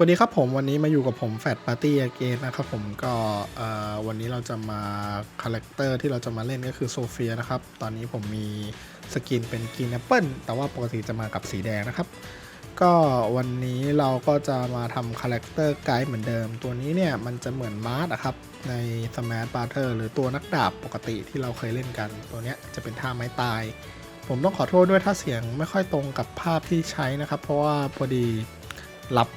วัสดีครับผมวันนี้มาอยู่กับผมแฟดปาร์ตี้เกนนะครับผมก็วันนี้เราจะมาคาแรคเตอร์ที่เราจะมาเล่นก็คือโซเฟียนะครับ ตอนนี้ผมมีสกินเป็นกรีนแอปเปิลแต่ว่าปกติจะมากับสีแดงนะครับ ก็วันนี้เราก็จะมาทำคาแรคเตอร์ไกด์เหมือนเดิม ตัวนี้เนี่ยมันจะเหมือนมาร์สอะครับ ในสมาร์ทบาร์เทอร์หรือตัวนักดาบปกติที่เราเคยเล่นกัน ตัวเนี้ยจะเป็นท่าไม้ตาย ผมต้องขอโทษด้วยถ้าเสียงไม่ค่อยตรงกับภาพที่ใช้นะครับ เพราะว่าพอดีรับ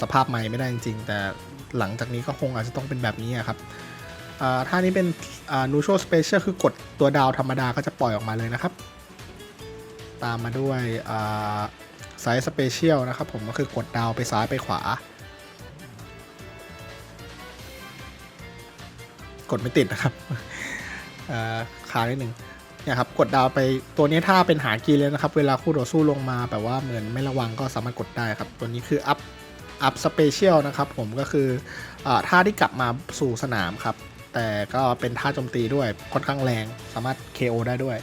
สภาพใหม่ไม่ได้จริง ๆ แต่หลังจากนี้ก็คงอาจจะต้องเป็นแบบนี้ครับอ่าท่านี้เป็น neutral special คือกดตัวดาวธรรมดาก็จะปล่อยออกมาเลยนะครับ ตามมาด้วยอ่า side special นะครับผมก็คือกดดาวไปซ้ายไปขวา กดไม่ติดนะครับอ่าค้างนิดนึงเนี่ยครับกดดาวไปตัวนี้ถ้าเป็นหากีเลยนะครับ เวลาคู่ต่อสู้ลงมาแบบว่าเหมือนไม่ระวังก็สามารถกดได้ครับ ตัวนี้คืออัพ อัพสเปเชียลนะครับผมก็คืออท่าที่กลับมาสู่สนามครับ แต่ก็เป็นท่าโจมตีด้วยค่อนข้างแรงสามารถ KO ได้ด้วย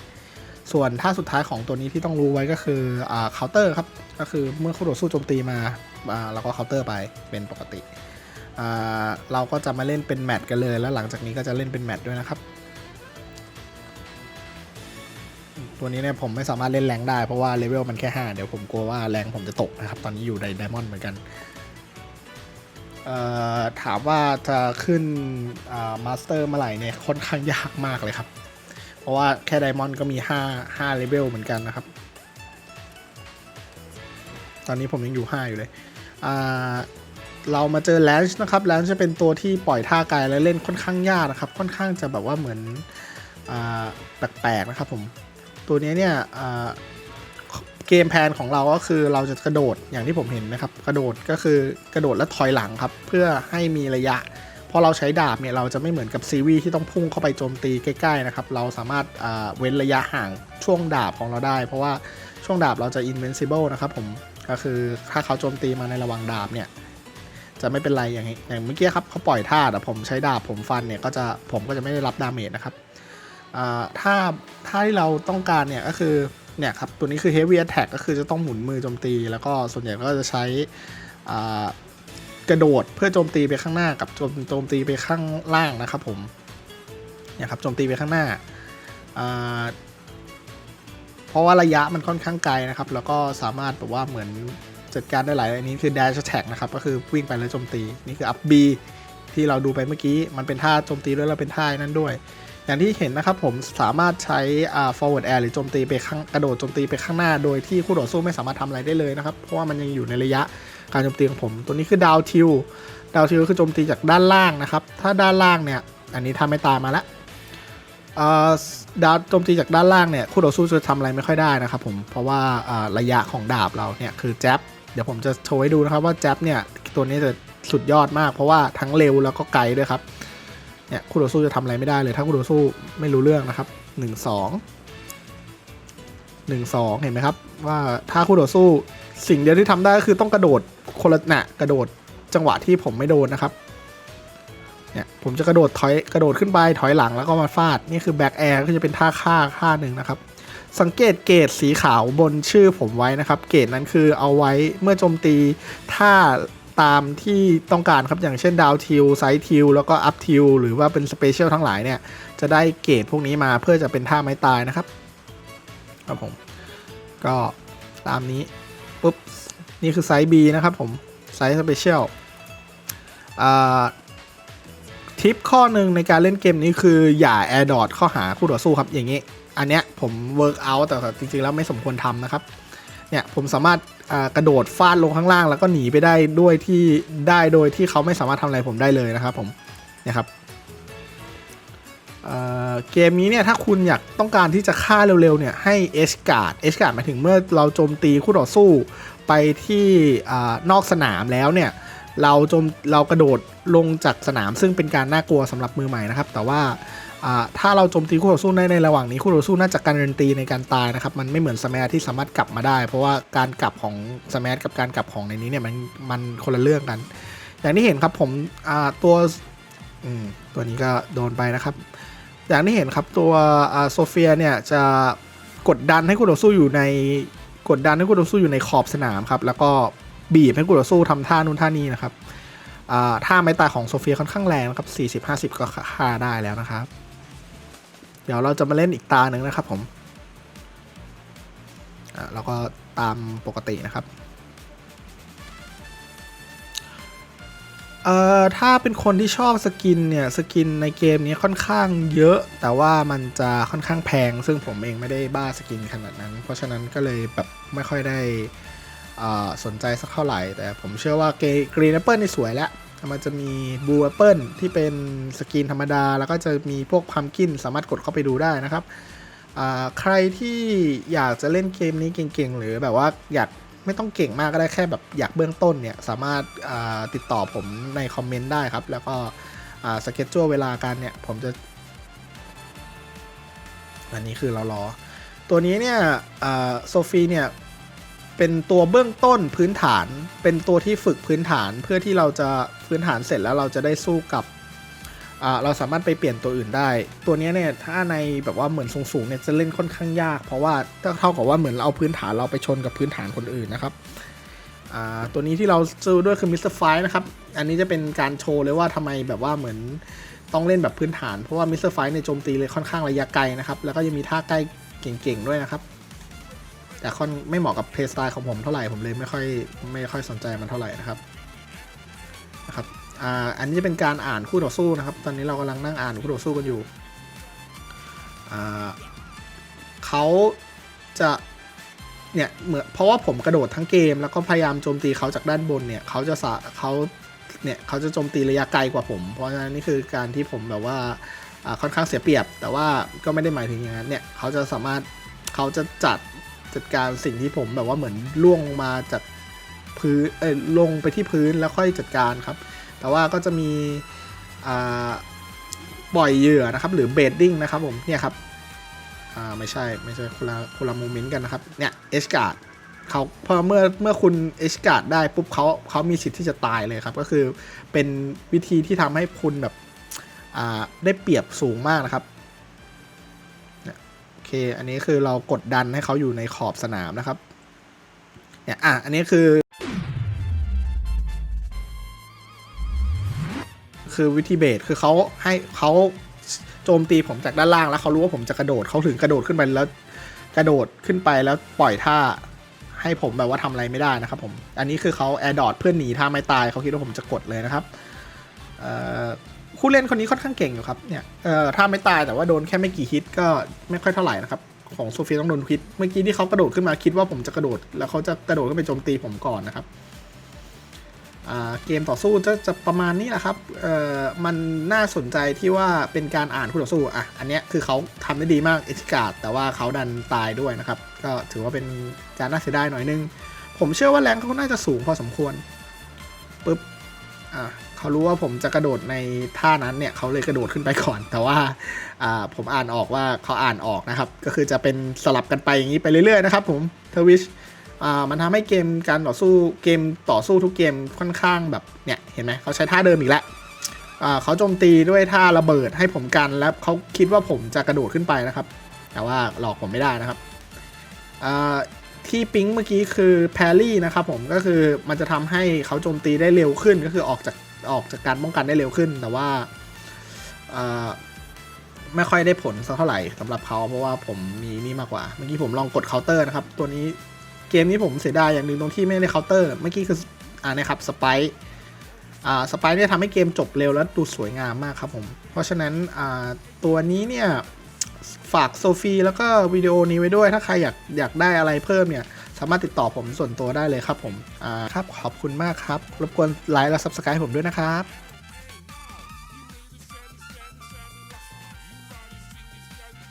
ส่วนท่าสุดท้ายของตัวนี้ที่ต้องรู้ไว้ก็คือเคาน์เตอร์ครับ ก็คือเมื่อคู่ต่อสู้โจมตีมาเราก็เคาน์เตอร์ไปเป็นปกติ เราก็จะมาเล่นเป็นแมตช์กันเลย แล้วหลังจากนี้ก็จะเล่นเป็นแมตช์ด้วยนะครับตัวนี้เนี่ยผมไม่สามารถเล่นแรงได้เพราะว่าเลเวลมันแค่ 5 เดี๋ยวผมกลัวว่าแรงผมจะตกนะครับ ตอนนี้อยู่ในไดมอนด์เหมือนกัน ถามว่าจะขึ้นมาสเตอร์เมื่อไหร่เนี่ยค่อนข้างยากมากเลยครับ เพราะว่าแค่ไดมอนด์ก็มี 5 5เลเวลเหมือนกันนะครับ ตอนนี้ผมยังอยู่ 5 อยู่เลย เรามาเจอแลนช์นะครับแลนช์จะเป็นตัวที่ปล่อยท่าไกลและเล่นค่อนข้างยากนะครับ ค่อนข้างจะแบบว่าเหมือนอแปลกๆนะครับผม ตัวนี้เนี่ย เกมแพนของเราก็คือเราจะกระโดดอย่างที่ผมเห็นนะครับ กระโดดก็คือกระโดดและถอยหลังครับ เพื่อให้มีระยะพอเราใช้ดาบเนี่ยเราจะไม่เหมือนกับซีวีที่ต้องพุ่งเข้าไปโจมตีใกล้ๆนะครับ เราสามารถเว้นระยะห่างช่วงดาบของเราได้ เพราะว่าช่วงดาบเราจะ invincible นะครับผมก็คือถ้าเขาโจมตีมาในระหว่างดาบเนี่ยจะไม่เป็นไรอย่างอย่างเมื่อกี้ครับเขาปล่อยท่าแต่ผมใช้ดาบผมฟันเนี่ยก็จะผมก็จะไม่ได้รับดาเมจนะครับอ่าถ้าถ้าที่เราต้องการเนี่ยก็คือ เนี่ยครับ ตัวนี้คือ heavy attack ก็คือจะต้องหมุนมือโจมตี แล้วก็ส่วนใหญ่ก็จะใช้กระโดดเพื่อโจมตีไปข้างหน้ากับโจมโจมตีไปข้างล่างนะครับผมเนี่ยครับโจมตีไปข้างหน้าอ่าเพราะว่าระยะมันค่อนข้างไกลนะครับ แล้วก็สามารถแบบว่าเหมือนจัดการได้หลายอันนี้คือ dash attack นะครับ ก็คือวิ่งไปแล้วโจมตี นี่คือ up B ที่เราดูไปเมื่อกี้ มันเป็นท่าโจมตีด้วยแล้วเป็นท่านั้นด้วย อย่างที่เห็นนะครับผมสามารถใช้ forward air หรือโจมตีไปข้างกระโดดโจมตีไปข้างหน้า โดยที่คู่ต่อสู้ไม่สามารถทำอะไรได้เลยนะครับ เพราะว่ามันยังอยู่ในระยะการโจมตีของผม ตัวนี้คือดาวทิวดาวทิวคือโจมตีจากด้านล่างนะครับ ถ้าด้านล่างเนี่ย อันนี้ทำไม่ตามมาแล้วดาวโจมตีจากด้านล่างเนี่ยคู่ต่อสู้จะทำอะไรไม่ค่อยได้นะครับผมเพราะว่าอ่าระยะของดาบเราเนี่ยคือแจ๊บเดี๋ยวผมจะโชว์ให้ดูนะครับว่าแจ๊บเนี่ยตัวนี้จะสุดยอดมาก เพราะว่าทั้งเร็วแล้วก็ไกลด้วยครับ เนี่ยคู่ต่อสู้จะทำอะไรไม่ได้เลยถ้าคู่ต่อสู้ไม่รู้เรื่องนะครับหนึ่งสองหนึ่งสองเห็นไหมครับ ว่าถ้าคู่ต่อสู้สิ่งเดียวที่ทำได้ก็คือต้องกระโดดคนละนะกระโดดจังหวะที่ผมไม่โดนนะครับเนี่ยผมจะกระโดดถอยกระโดดขึ้นไปถอยหลังแล้วก็มาฟาด นี่คือแบ็กแอร์ก็จะเป็นท่าฆ่าท่าหนึ่งนะครับ สังเกตเกรดสีขาวบนชื่อผมไว้นะครับ เกรดนั้นคือเอาไว้เมื่อโจมตีถ้า ตามที่ต้องการครับอย่างเช่นดาวทิวไซด์ทิวแล้วก็อัพทิวหรือว่าเป็นสเปเชียลทั้งหลายเนี่ย จะได้เกรดพวกนี้มาเพื่อจะเป็นท่าไม้ตายนะครับ ครับผม ก็ตามนี้ปุ๊บ นี่คือไซส์ B นะครับผม ไซส์สเปเชียลทิปข้อหนึ่งในการเล่นเกมนี้คืออย่าแอร์ดอทข้าหาคู่ต่อสู้ครับอย่างนี้ อันเนี้ยผมเวิร์กอัแต่จริงๆแล้วไม่สมควรทำนะครับเนี่ยผมสามารถ กระโดดฟาดลงข้างล่าง แล้วก็หนีไปได้ด้วยที่ได้โดยที่เขาไม่สามารถทำอะไรผมได้เลยนะครับผมเนี่ยครับเกมนี้เนี่ยถ้าคุณอยากต้องการที่จะฆ่าเร็วๆเนี่ยให้เอชการ์ดเอชการ์ดหมายถึงเมื่อเราโจมตีคู่ต่อสู้ไปที่อนอกสนามแล้วเนี่ยเราโจมเรากระโดดลงจากสนามซึ่งเป็นการน่ากลัวสำหรับมือใหม่นะครับ แต่ว่า ถ้าเราโจมตีคู่ต่อสู้ในในระหว่างนี้คู่ต่อสู้น่าจะการันตีในการตายนะครับมันไม่เหมือนสมัที่สามารถกลับมาได้ เพราะว่าการกลับของสมักับการกลับของในนี้เนี่ยมันมันคนละเรื่องกัน อย่างที่เห็นครับผมตัวตัวนี้ก็โดนไปนะครับ อย่างที่เห็นครับตัวโซเฟียเนี่ยจะกดดันให้คู่ต่อสู้อยู่ในกดดันให้คู่ต่อสู้อยู่ในขอบสนามครับแล้วก็บีบให้คู่ต่อสู้ทำท่านู่นท่านี้นะครับท่าไม้ตายของโซเฟียค่อนข้างแรงนะครับ 40-50 ก็ฆ่าได้แล้วนะครับ ดี๋ยวเราจะมาเล่นอีกตาหนึ่งนะครับผมอ่าแล้วก็ตามปกตินะครับเอ่อถ้าเป็นคนที่ชอบสกินเนี่ยสกินในเกมนี้ค่อนข้างเยอะ แต่ว่ามันจะค่อนข้างแพง ซึ่งผมเองไม่ได้บ้าสกินขนาดนั้น เพราะฉะนั้นก็เลยแบบไม่ค่อยได้สนใจสักเท่าไหร่ แต่ผมเชื่อว่าเกรนแอปเปิลนี่สวยแล้ว มันจะมีบูแอปเปิลที่เป็นสกินธรรมดา แล้วก็จะมีพวกพัมกินสามารถกดเข้าไปดูได้นะครับ ใครที่อยากจะเล่นเกมนี้เก่งๆ หรือแบบว่าอยากไม่ต้องเก่งมากก็ได้แค่แบบอยากเบื้องต้นเนี่ย สามารถติดต่อผมในคอมเมนต์ได้ครับ แล้วก็สเก็ตจัวเวลากันเนี่ย ผมจะ อันนี้คือเรารอ ตัวนี้เนี่ยโซฟีเนี่ย เป็นตัวเบื้องต้นพื้นฐาน เป็นตัวที่ฝึกพื้นฐานเพื่อที่เราจะพื้นฐานเสร็จแล้วเราจะได้สู้กับเราสามารถไปเปลี่ยนตัวอื่นได้ ตัวนี้เนี่ยถ้าในแบบว่าเหมือนสูงๆเนี่ยจะเล่นค่อนข้างยาก เพราะว่าเท่ากับว่าเหมือนเราเอาพื้นฐานเราไปชนกับพื้นฐานคนอื่นนะครับตัวนี้ที่เราซื้อด้วยคือมิสเตอร์ไฟนะครับ อันนี้จะเป็นการโชว์เลยว่าทำไมแบบว่าเหมือนต้องเล่นแบบพื้นฐาน เพราะว่ามิสเตอร์ไฟในโจมตีเลยค่อนข้างระยะไกลนะครับ แล้วก็ยังมีท่าใกล้เก่งๆด้วยนะครับ แต่ค่อนไม่เหมาะกับเพลย์สไตล์ของผมเท่าไหร่ผมเลยไม่ค่อยไม่ค่อยสนใจมันเท่าไหร่นะครับนะครับอ่าอันนี้จะเป็นการอ่านคู่ต่อสู้นะครับ ตอนนี้เรากำลังนั่งอ่านคู่ต่อสู้กันอยู่อ่าเขาจะเนี่ยเหมือนเพราะว่าผมกระโดดทั้งเกม แล้วก็พยายามโจมตีเขาจากด้านบนเนี่ยเขาจะสะเขาเนี่ยเขาจะโจมตีระยะไกลกว่าผม เพราะฉะนั้นนี่คือการที่ผมแบบว่าอ่าค่อนข้างเสียเปรียบ แต่ว่าก็ไม่ได้หมายถึงอย่างนั้นเนี่ยเขาจะสามารถเขาจะจัด จัดการสิ่งที่ผมแบบว่าเหมือนล่วงมาจากพื้นเอ้ยลงไปที่พื้นแล้วค่อยจัดการครับ แต่ว่าก็จะมีปล่อยเหยื่อนะครับ หรือเบดดิ้งนะครับผมเนี่ยครับอ่าไม่ใช่ไม่ใช่คนละคนละโมเมนต์กันนะครับเนี่ยเอชการ์ดเขาพอเมื่อเมื่อคุณเอชการ์ดได้ปุ๊บเขาเขามีสิทธิ์ที่จะตายเลยครับ ก็คือเป็นวิธีที่ทำให้คุณแบบอ่าได้เปรียบสูงมากนะครับ เค อันนี้คือเรากดดันให้เขาอยู่ในขอบสนามนะครับ เนี่ย อะ อันนี้คือ คือวิธีเบสคือเขาให้เขาโจมตีผมจากด้านล่างแล้วเขารู้ว่าผมจะกระโดดเขาถึงกระโดดขึ้นไปแล้ว กระโดดขึ้นไปแล้วปล่อยท่าให้ผมแบบว่าทำอะไรไม่ได้นะครับผม อันนี้คือเขาแอร์ดอทเพื่อนหนีท่าไม่ตายเขาคิดว่าผมจะกดเลยนะครับ เอ่อ ผู้เล่นคนนี้ค่อนข้างเก่งอยู่ครับเนี่ยเอ่อถ้าไม่ตายแต่ว่าโดนแค่ไม่กี่ฮิตก็ไม่ค่อยเท่าไหร่นะครับของโซเฟียต้องโดนฮิตเมื่อกี้ที่เขากระโดดขึ้นมาคิดว่าผมจะกระโดด แล้วเขาจะกระโดดขึ้นไปโจมตีผมก่อนนะครับเกมต่อสู้จะจะประมาณนี้แหละครับ เอ่อ มันน่าสนใจที่ว่าเป็นการอ่านคู่ต่อสู้ อะ อันเนี้ยคือเขาทำได้ดีมากเอชิกาดแต่ว่าเขาดันตายด้วยนะครับ ก็ถือว่าเป็นการน่าเสียดายหน่อยนึง ผมเชื่อว่าแรงเขาน่าจะสูงพอสมควร ปึ๊บ อ่า เขารู้ว่าผมจะกระโดดในท่านั้นเนี่ยเขาเลยกระโดดขึ้นไปก่อน แต่ว่าผมอ่านออกว่าเขาอ่านออกนะครับ ก็คือจะเป็นสลับกันไปอย่างนี้ไปเรื่อยๆนะครับผมทวิชมันทำให้เกมการต่อสู้เกมต่อสู้ทุกเกมค่อนข้างแบบเนี่ยเห็นไหมเขาใช้ท่าเดิมอีกแล้วเขาโจมตีด้วยท่าระเบิดให้ผมกันแล้วเขาคิดว่าผมจะกระโดดขึ้นไปนะครับ แต่ว่าหลอกผมไม่ได้นะครับที่ปิ๊งเมื่อกี้คือแพรรี่นะครับผมก็คือมันจะทำให้เขาโจมตีได้เร็วขึ้นก็คือออกจาก ออกจากการป้องกันได้เร็วขึ้น แต่ว่าไม่ค่อยได้ผลสักเท่าไหร่สำหรับเขาเพราะว่าผมมีนี่มากกว่า เมื่อกี้ผมลองกดเคาน์เตอร์นะครับ ตัวนี้เกมนี้ผมเสียดายอย่างหนึ่งตรงที่ไม่ได้เคาน์เตอร์ เมื่อกี้คืออ่านะครับสไปอ่าสไปเนี่ยทำให้เกมจบเร็วและดูสวยงามมากครับผม เพราะฉะนั้นอ่าตัวนี้เนี่ยฝากโซฟีแล้วก็วิดีโอนี้ไว้ด้วยถ้าใครอยากอยากได้อะไรเพิ่มเนี่ย สามารถติดต่อผมส่วนตัวได้เลยครับผมอ่าครับขอบคุณมากครับรบกวนไลค์และ Subscribe ผมด้วยนะครับ